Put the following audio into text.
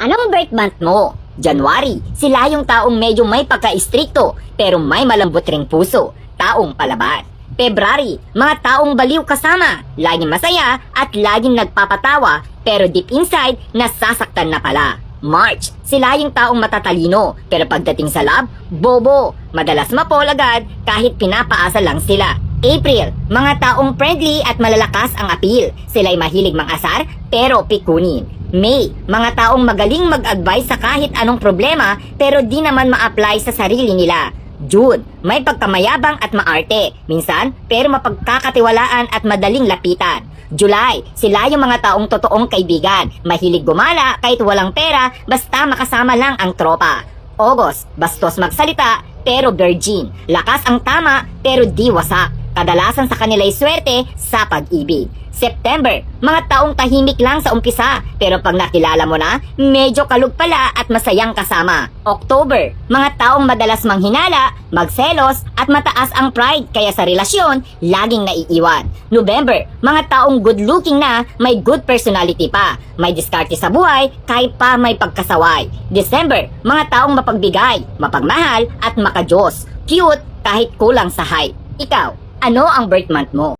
Anong birth month mo? January, sila yung taong medyo may pagka-istrikto pero may malambot ring puso, taong palaban. February, mga taong baliw kasama, laging masaya at laging nagpapatawa pero deep inside, nasasaktan na pala. March, sila yung taong matatalino pero pagdating sa lab, bobo. Madalas mapol agad kahit pinapaasa lang sila. April, mga taong friendly at malalakas ang appeal. Sila'y mahilig mangasar pero pikunin. May, mga taong magaling mag-advise sa kahit anong problema pero di naman ma-apply sa sarili nila. June, may pagkamayabang at maarte. Minsan, pero mapagkakatiwalaan at madaling lapitan. July, sila yung mga taong totoong kaibigan. Mahilig gumala kahit walang pera basta makasama lang ang tropa. August, bastos magsalita pero virgin. Lakas ang tama pero di wasak. Kadalasan sa kanila'y swerte sa pag-ibig. September, mga taong tahimik lang sa umpisa pero pag nakilala mo na, medyo kalug pala at masayang kasama. October, mga taong madalas manghinala, magselos at mataas ang pride kaya sa relasyon, laging naiiwan. November, mga taong good looking na, may good personality pa, may diskarte sa buhay kahit pa may pagkasaway. December, mga taong mapagbigay, mapagmahal at makajos. Cute kahit kulang sa height. Ikaw, ano ang birth month mo?